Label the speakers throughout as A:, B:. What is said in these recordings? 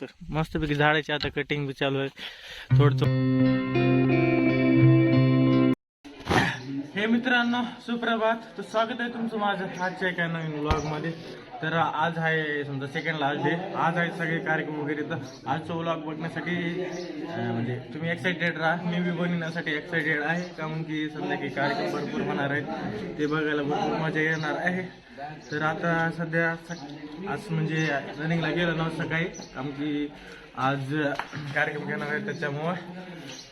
A: तर मस्तपैकी झाडाची आता कटिंग बी चालू आहे. थोडं हे मित्रांनो सुप्रभात. तर स्वागत आहे तुमचं माझ्या आजच्या एका नवीन ब्लॉगमध्ये तर आज आहे समजा सेकंड लास्ट डे आज आहे सगळे कार्यक्रम वगैरे. तर आजचा व्लॉग बघण्यासाठी म्हणजे तुम्ही एक्सायटेड राहा. मी बी बनवण्यासाठी एक्सायटेड आहे. कारण की संध्याकाळी कार्यक्रम भरपूर होणार आहेत. ते बघायला भरपूर मजा येणार आहे. तर आता सध्या आज म्हणजे रनिंगला गेलो ना सकाळी. कारण की आज कार्यक्रम घेणार आहे त्याच्यामुळं.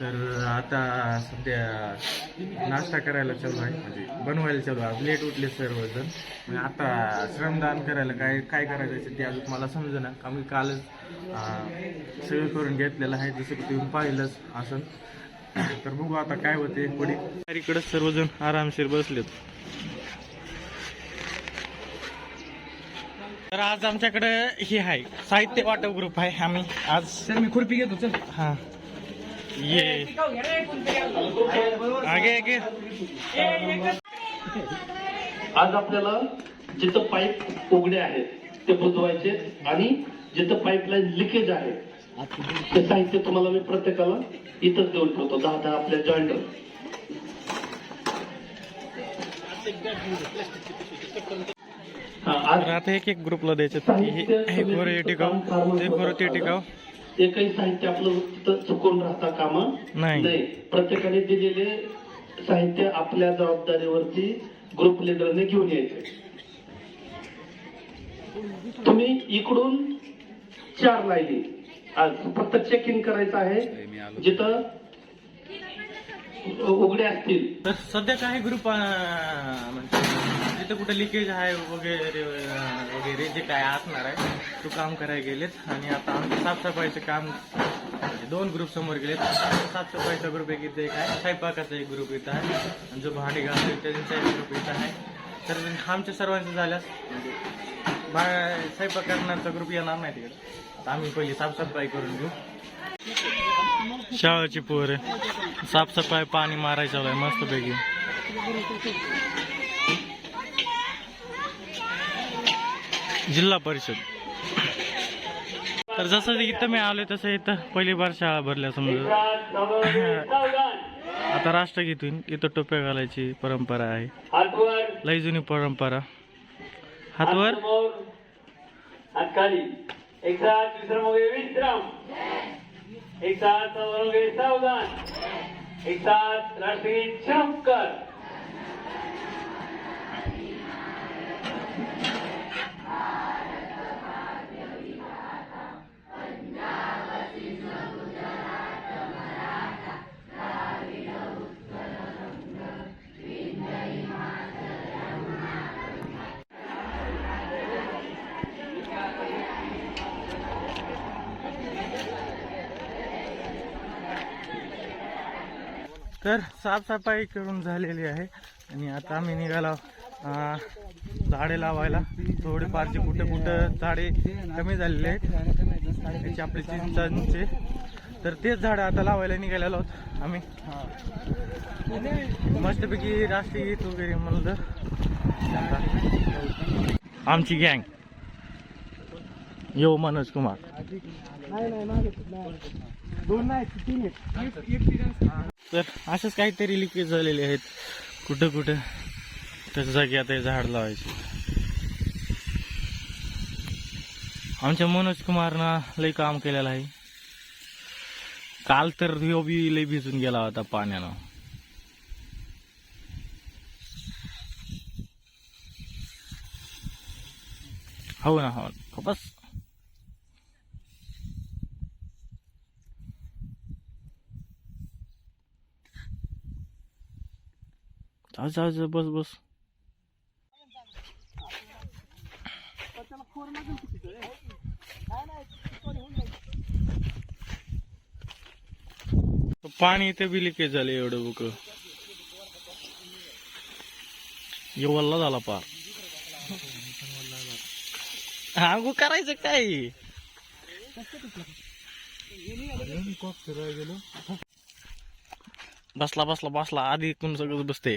A: तर आता सध्या नाश्ता करायला चालू आहे. म्हणजे बनवायला चालू आहे. लेट उठले सर्वजण. मग आता श्रमदान करायला काय काय करायचं ते अजून मला समजेना. कारण की कालच सगळं करून घेतलेलं आहे. जसं की तुम्ही पाहिलंच असं. तर बघू आता काय होते पुढे. इकडे सर्वजण आरामशीर बसलेत. तर आज आमच्याकडे हे आहे साहित्य वाटप ग्रुप आहे. आम्ही आज
B: चल मी खुरपी घेतो चल.
A: हा. ये. आगे आगे.
C: आज आपल्याला जिथं पाईप उघडे आहेत ते बुजवायचे आणि जिथं पाईपलाईन लिकेज आहे ते साहित्य तुम्हाला मी प्रत्येकाला इथंच देऊन ठेवतो. दहा दहा आपल्या जॉईंटर आज
A: तर आता एक एक ग्रुपला द्यायचं. हे हे कोरे टिकाव ते कोरे ते टिकाव
C: एकही साहित्य आपलं तिथं चुकून राहता कामा
A: नाही.
C: प्रत्येकाने दिलेले साहित्य आपल्या जबाबदारीवरती ग्रुप लिडरने घेऊन यायचे. तुम्ही इकडून चार लाईनी आज फक्त चेक इन करायचं आहे. जिथं उघडे असतील.
A: तर सध्या काही ग्रुप म्हणजे जिथं कुठे लिकेज आहे वगैरे वगैरे जे काय असणार आहे तो काम करायला गेलेत. आणि आता आमचं साफसफाईचं काम म्हणजे दोन ग्रुप समोर गेलेत. साफसफाईचा ग्रुप एक इथे एक आहे स्वयंपाकाचा एक ग्रुप इथं आहे. आणि जो भांडी घालतो त्यांचा एक ग्रुप इथं आहे. तर आमच्या सर्वांचं झाल्यास म्हणजे बा स्वयंपाक करण्याचा ग्रुप येणार नाही तिकडे. आता आम्ही पहिली साफसफाई करून घेऊ. शाळेची पोर साफसफाई पाणी मारायचं मस्त मस्तपैकी. जिल्हा परिषद. तर जसं इथं मी आलोय तसं इथं पहिली बार शाळा भरल्या समजा.
D: साथ सावधान सावधान
A: आता राष्ट्रगीतून इथं टोप्या घालायची परंपरा आहे.
D: हातवर
A: लई जुनी परंपरा. हातवर?
D: एक साथ विश्राम एक साथ सावधान एक साथ राष्ट्रीय
A: तर साफसफाई करून झालेली आहे. आणि आता आम्ही निघालो झाडे लावायला. थोडेफारचे कुठे कुठं झाडे कमी झालेले आहेत. त्याचे आपले चिंचांचे तर तेच झाडं आता लावायला निघालेलो आहोत आम्ही. मस्तपैकी राष्ट्रीय गीत वगैरे म्हणलं आमची गँग. यो मनोज कुमार. तर असंच काहीतरी लिकेज झालेले आहेत. कुठं कुठं? त्याच्या जागी आता झाड लावायचे. आमच्या मनोज कुमारनं लई काम केलेलं आहे. काल तर ह्यो बी लई भिजून गेला होता पाण्यानं. हो ना हो बस. जा जा बस बस. पाणी इथे बी लिकेज झाले एवढं बुक. वल्ला झाला पा गो करायचं काय? बसला बसला बसला. आधी कोण सगळं बसते.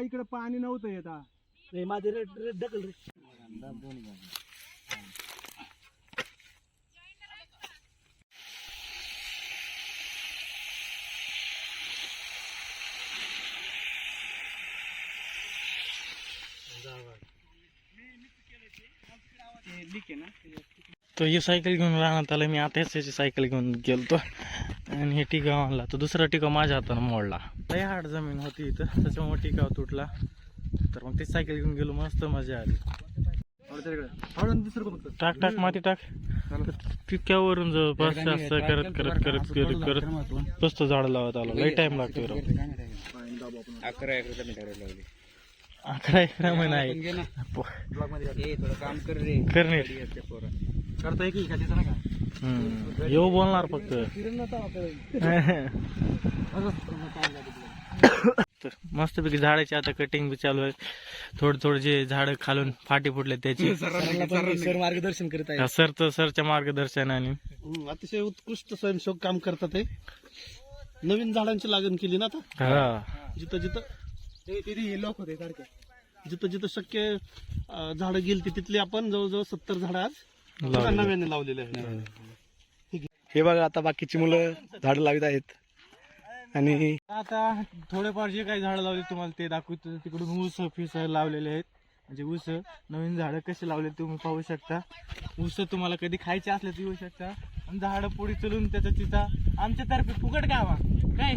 B: इकडे पाणी नव्हतं येत हा.
A: तो ही सायकल घेऊन राहण्यात आला मी आताच त्याची सायकल घेऊन गेलतो. आणि हे टिकाव आणला. तो दुसरा टिकाव माझ्या हातानं मोडला. लय हार्ड जमीन होती इथं. त्याच्यामुळे टिकाव तुटला. तर मग ती सायकल घेऊन गेलो मस्त मजा आली. टाक टाक माती टाक. पिक्यावरून जवळपास असं करत करत करत करत करत. बसतो झाड लावत आलो. लई टाइम लागतो राव.
B: अकरा एकर
A: अकरा एकर महिना आहे. करणे
B: करता की.
A: येऊ बोलणार फक्त. तर मस्तपैकी झाडाची आता कटिंग बी चालू आहे. थोडं थोडं जे झाड खालून फाटी फुटले त्याची.
B: सर मार्गदर्शन करत आहे
A: सर तर सरच्या मार्गदर्शनाने.
C: हम्म, अतिशय उत्कृष्ट स्वयंसेवक काम करतात ते नवीन झाडांची लागण केली ना आता?
A: हा.
C: जिथं जिथं
B: तिथे लोक होते सारखे.
C: जिथं जिथं शक्य अं, झाडं गेली तिथली आपण जवळजवळ सत्तर झाडं आज
A: लावलेली.
C: नव्याने लावलेले आहेत.
B: हे बघा आता बाकीची मुलं झाड लावित आहेत. आणि
A: आता थोडेफार जे काही झाडं लावले तुम्हाला ते दाखवतो. तिकडून ऊस फिस लावलेले आहेत. म्हणजे ऊस नवीन झाडं कसे लावले तुम्ही पाहू शकता. ऊस तुम्हाला कधी खायचे असले तर येऊ शकता. आणि झाडं पुढे चलून त्याचं तिथं आमच्यातर्फे फुकट खावा. काय?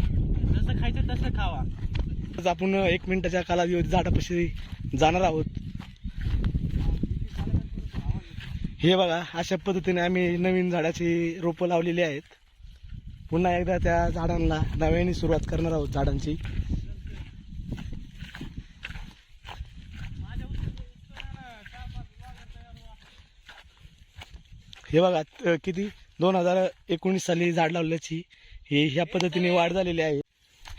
A: जसं खायचं तसं खावा.
B: आज आपण एक मिनिटाच्या कालावधीमध्ये झाडापाशी जाणार आहोत. हे बघा अशा पद्धतीने आम्ही नवीन झाडाची रोपं लावलेली आहेत. पुन्हा एकदा त्या झाडांना नव्याने सुरुवात करणार आहोत झाडांची. हे बघा किती? दोन हजार एकोणीस साली झाड लावल्याची ही ह्या पद्धतीने वाढ झालेली आहे.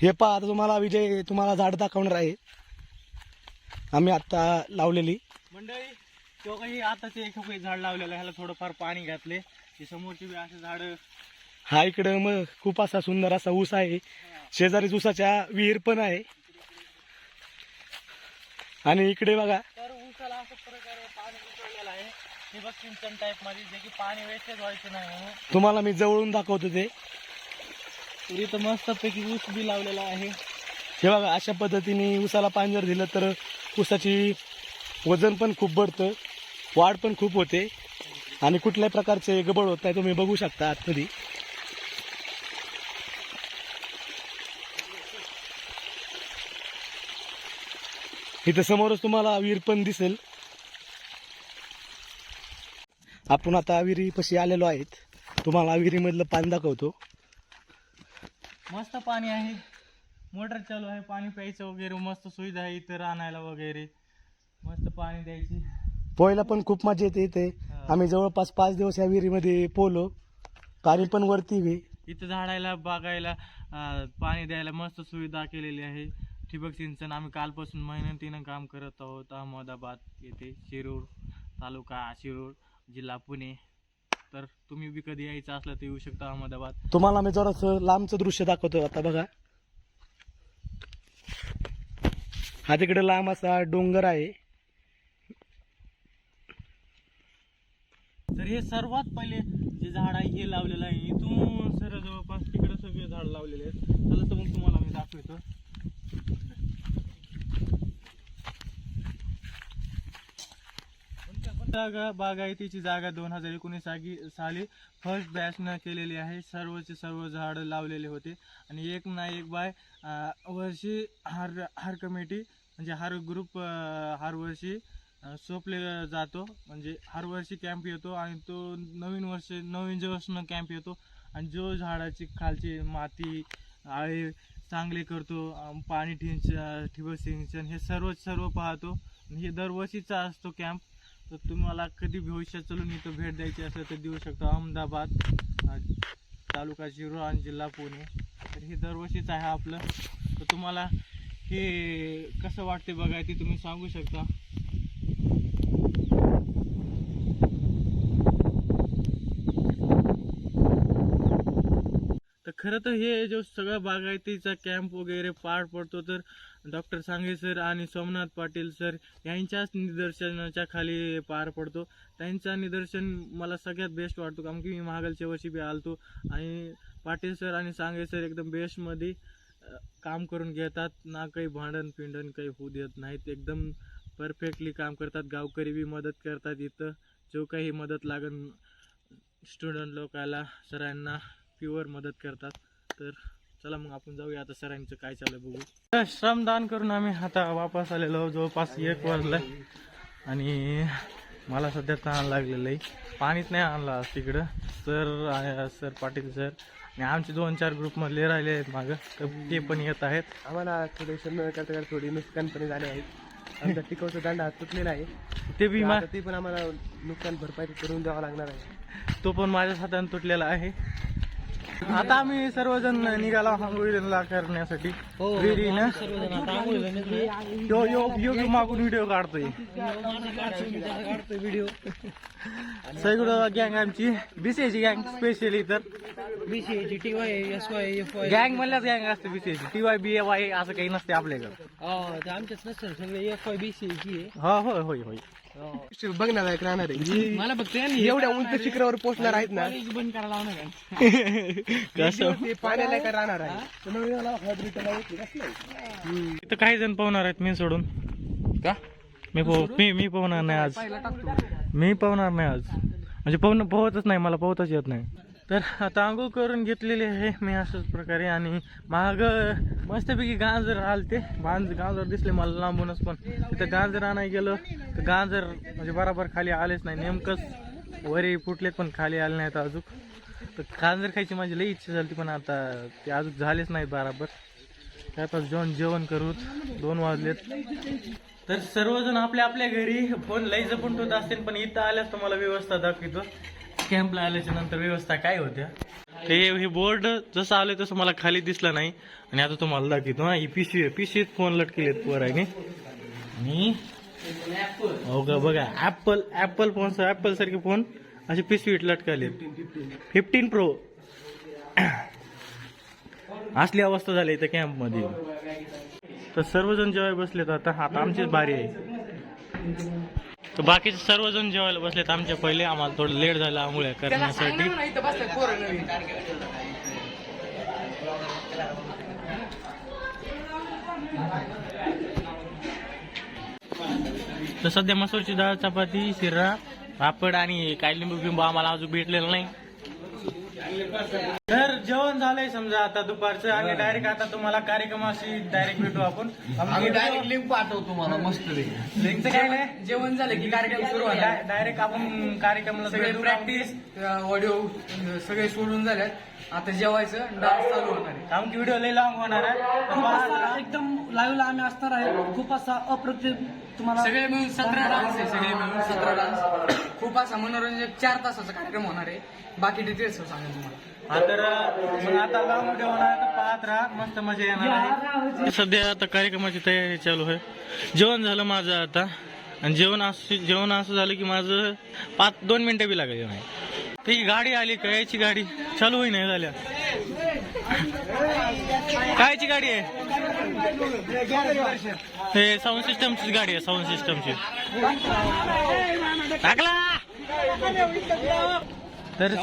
B: हे पहा आता तुम्हाला विजय तुम्हाला झाड दाखवणार आहे. आम्ही आता लावलेली.
A: मंडळी तो काही आता ते झाड लावलेलं आहे. ह्याला थोडंफार पाणी घातले. समोरची बी असे झाड
B: हा इकडं मग खूप असा सुंदर असा ऊस आहे. शेजारीच ऊसाच्या विहीर पण आहे. आणि इकडे बघा.
A: तर ऊसाला अशा प्रकारे पाणी उचललेलं आहे. ठिबक सिंचन टाईपमध्ये जे की पाणी वेस्टेज व्हायचं नाही म्हणून.
B: तुम्हाला मी जवळून दाखवतो ते.
A: तर इथं मस्तपैकी ऊस बी लावलेला आहे.
B: हे बघा अशा पद्धतीने ऊसाला पाणी जर दिलं तर ऊसाची वजन पण खूप बढतं. वाढ पण खूप होते. आणि कुठल्याही प्रकारचे गबळ होत नाही तुम्ही बघू शकता आतमध्ये. इथं समोरच तुम्हाला विहीर पण दिसेल. आपण आता विहिरीपाशी आलेलो आहेत. तुम्हाला विहिरीमधलं पाणी दाखवतो.
A: मस्त पाणी आहे. मोटर चालू आहे. पाणी प्यायचं वगैरे मस्त सुविधा आहे इथं राहण्याला वगैरे. मस्त पाणी द्यायची.
B: पोहायला पण खूप मजा येते इथे. आम्ही जवळपास पाच दिवस या विहिरीमध्ये पोहलो. पाणी पण वरती
A: इथं झाडायला बागायला पाणी द्यायला मस्त सुविधा केलेली आहे. ठिबक सिंचन आम्ही कालपासून मेहनतीनं काम करत आहोत. अहमदाबाद येथे शिरूर तालुका शिरूर जिल्हा पुणे. तर तुम्ही बी कधी यायचं असलं तर येऊ शकता अहमदाबाद.
B: तुम्हाला मी जरासं लांबचं दृश्य दाखवतो आता बघा. हा तिकडे लांब असा डोंगर आहे.
A: तर हे सर्वात पहिले जे झाड आहे हे लावलेलं आहे. इथून सर जवळपास तिकडे सगळे झाड लावलेले आहेत. चला तर मग तुम्हाला मी दाखवतो. जागा बागायतीची जागा दोन हजार एकोणीस साली फर्स्ट बॅचनं केलेली आहे. सर्वचे सर्व झाड लावलेले होते. आणि एक ना एक बाय वर्षी हर हर कमिटी म्हणजे हर ग्रुप हरवर्षी सोपले जातो. म्हणजे हर वर्षी कॅम्प येतो आणि तो नवीन वर्ष नवीन दिवसनं कॅम्प येतो. आणि जो झाडाची खालची माती आळे चांगले करतो पाणी ठिंच ठिबक सिंचन हे सर्व सर्व पाहतो. हे दरवर्षीचा असतो कॅम्प तर तुम्हाला कधी भविष्यात चलून इथं भेट द्यायची असेल तर देऊ शकता अहमदाबाद तालुका शिरूर आणि जिल्हा पुणे. तर हे दरवर्षीच आहे आपलं. तर तुम्हाला हे कसं वाटते बघा ते तुम्ही सांगू शकता. खरं तर हे जो सगळं बागायतीचा कॅम्प वगैरे पार पडतो तर डॉक्टर सांगे सर आणि सोमनाथ पाटील सर यांच्याच निदर्शनाच्या खाली पार पडतो. त्यांचा निदर्शन मला सगळ्यात बेस्ट वाटतो कारण की मी मागलच्या वर्षी बी आलतो आणि पाटील सर आणि सांगे सर एकदम बेस्टमध्ये काम करून घेतात. ना काही भांडण पिंडण काही होऊ देत नाहीत. एकदम परफेक्टली काम करतात. गावकरी बी मदत करतात इथं. जो काही मदत लागन स्टुडंट लोकाला सरांना प्युअर मदत करतात. तर चला मग आपण जाऊया आता सरांचं काय चालू बघू श्रमदान करून आम्ही आता वापस आलेलो. जवळपास एक वाजलाय. आणि मला सध्या तहान लागलेलं आहे. पाणीच नाही आणलं आज तिकडं. Sir sir Patil sir. आणि आमचे दोन चार ग्रुपमधले राहिले आहेत मागं. तर ते पण येत आहेत.
B: आम्हाला थोडे सण करता करता थोडी नुकसानपणे झाले आहेत. आमचा टिकवचा दांडा तुटलेला आहे
A: ते बी मा
B: ते पण आम्हाला नुकसान भरपाई करून द्यावं लागणार आहे.
A: तो पण माझ्या हाताने तुटलेला आहे. आता आम्ही सर्वजण निघाला आंघोळीला करण्यासाठी. विहिरीनं यो यो यो मागून व्हिडिओ काढतोय. सगळं गँग आमची. बीसीएची गँग स्पेशली तर.
E: बीसीएची T Y S Y F Y
A: गँग म्हणल्याच गँग असते बीसीएची T Y B A Y असं काही नसते आपल्याकडे.
E: आमच्याच नसतं सगळे एफ वाय बीसीएची
A: हो होय होय होय.
B: बघणार आहे राहणार आहे.
E: मला फक्त यांनी
B: एवढ्या उंच शिखरावर पोहोचणार आहेत ना.
E: बंद करायला लावणार
B: पाण्याला का राहणार आहे.
A: इथं काही जण पाहणार आहेत मी सोडून. का? मी पोह मी मी पोहणार नाही आज. मी पोहणार नाही आज. म्हणजे पोहणं पोहतच नाही मला पोहतच येत नाही. तर आता आंघोळ करून घेतलेली आहे मी अशाच प्रकारे आणि माग मस्तपैकी गाजर आलते. बांज गाजर दिसले मला लांबूनच पण. तिथं गाजर आणायला गेलं. तर गाजर म्हणजे बराबर खाली आलेच नाही. नेमकंच वरी फुटलेत पण खाली आले नाहीत अजून. तर गाजर खायची माझी लई इच्छा झाली पण आता ते अजून झालेच नाहीत बराबर. आता जेवण जेवण करू. दोन वाजलेत. तर सर्वजण आपल्या आपल्या घरी. फोन लई जपून ठेवत असतील पण इथं आल्यास तुम्हाला व्यवस्था दाखवतो. कॅम्पला आल्याच्यानंतर व्यवस्था काय होत्या? ते हे बोर्ड जसं आलं तसं मला खाली दिसलं नाही. आणि आता तुम्हाला दाखवतो हा ही पिशवी आहे. पिशवीत फोन लटकेलेत पोराने आणि हो का बघा ऍपल ऍपल फोन ऍपल सारखे फोन असे पिशवीत लटकालेत. फिफ्टीन प्रो असली अवस्था झाली इथं कॅम्पमध्ये तर सर्वजण जेव्हा बसलेत आता. आता आमचीच भारी आहे. तर बाकीचे सर्वजण जेवायला बसलेत. आमच्या पहिले आम्हाला थोडं लेट झालं आंघोळ्या करण्यासाठी. तर सध्या मसूरची डाळ चपाती शिरा पापड आणि काय लिंबू बिंबू आम्हाला अजून भेटलेलं नाही. तर जेवण झालंय समजा आता दुपारचं आणि डायरेक्ट आता तुम्हाला कार्यक्रमाशी डायरेक्ट भेटू आपण. डायरेक्ट लिंक पाठवतो तुम्हाला मस्त लिंकचं काय नाही
E: जेवण झालं की कार्यक्रम सुरू होणार.
A: डायरेक्ट आपण कार्यक्रमाला
E: सगळे. प्रॅक्टिस ऑडिओ सगळे सोडून झाल्यात आता जेवायचं डान्स चालू होणार आहे.
A: कारण की व्हिडिओ लई लॉंग होणार आहे.
F: एकदम लाईव्हला आम्ही असणार आहे. खूप असा अप्रतिम तुम्हाला
E: सगळे मिळून सतरा डान्स आहे सगळे मिळून सतरा डान्स खूप असा मनोरंजक चार तासाचा कार्यक्रम होणार आहे. बाकी डिटेल्स सांगेल तुम्हाला.
A: हा तर मग आता लॉंग व्हिडिओ होणार आहे तर पाहत राहा. मस्त मजा येणार आहे. सध्या आता कार्यक्रमाची तयारी चालू आहे. जेवण झालं माझं आता. आणि जेवण असं जेवण असं झालं की माझं पाच दोन मिनिटं बी लागले नाही. तर ही गाडी आली का याची गाडी. चालू होई नाही झाल्या. कायची गाडी आहे? हे साऊंड सिस्टमचीच गाडी आहे साऊंड सिस्टमची टाकला! तर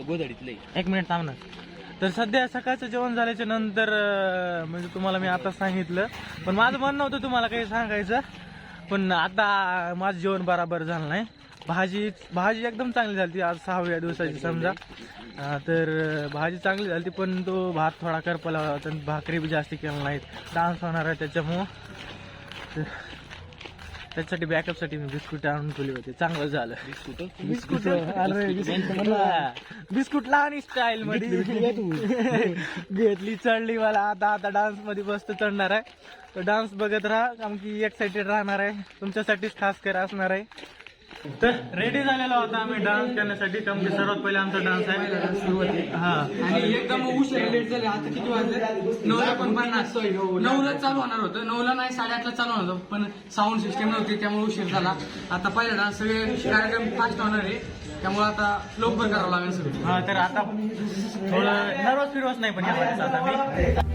E: गोधडीतले
A: एक मिनिट थांब ना. तर सध्या सकाळचं जेवण झाल्याच्यानंतर म्हणजे तुम्हाला मी आता सांगितलं. पण माझं म्हणणं होतं तुम्हाला काही सांगायचं. पण आता माझं जेवण बराबर झालं नाही. भाजी भाजी एकदम चांगली झाली आज सहाव्या दिवसाची समजा. तर भाजी चांगली झाली पण तो भात थोडा करपला होता आणि भाकरी बी जास्त केला नाहीत. डान्स होणार आहे त्याच्यामुळं. त्याच्यासाठी बॅकअपसाठी मी बिस्कुट आणून ठेवले होते. चांगलं झालं. बिस्कुट? अरे बिस्कुट? बिस्कुटला आणि स्टाईल मध्ये. घेतली चढली मला. आता आता डान्समध्ये बसत चढणार आहे. तर डान्स बघत राहा कारण की एक्साइटेड राहणार आहे. तुमच्यासाठीच खास कर असणार आहे. तर रेडी झालेलो होता आम्ही डान्स करण्यासाठी. कारण की सर्वात पहिले आमचा डान्स आहे. हा.
E: आणि एकदम उशीर लेट झाले. आता किती वाजले? नऊला पण पन्नास. नऊला चालू होणार होतं. नऊला नाही साडेआठला चालू होणार होतं. पण साऊंड सिस्टम नव्हती त्यामुळे उशीर झाला. आता पहिला डान्स सगळे कार्यक्रम फास्ट होणार आहे. त्यामुळे आता लवकर करावं लागेल सगळं.
A: हा तर आता थोडं नर्वस फिरवस नाही पण या आता मी.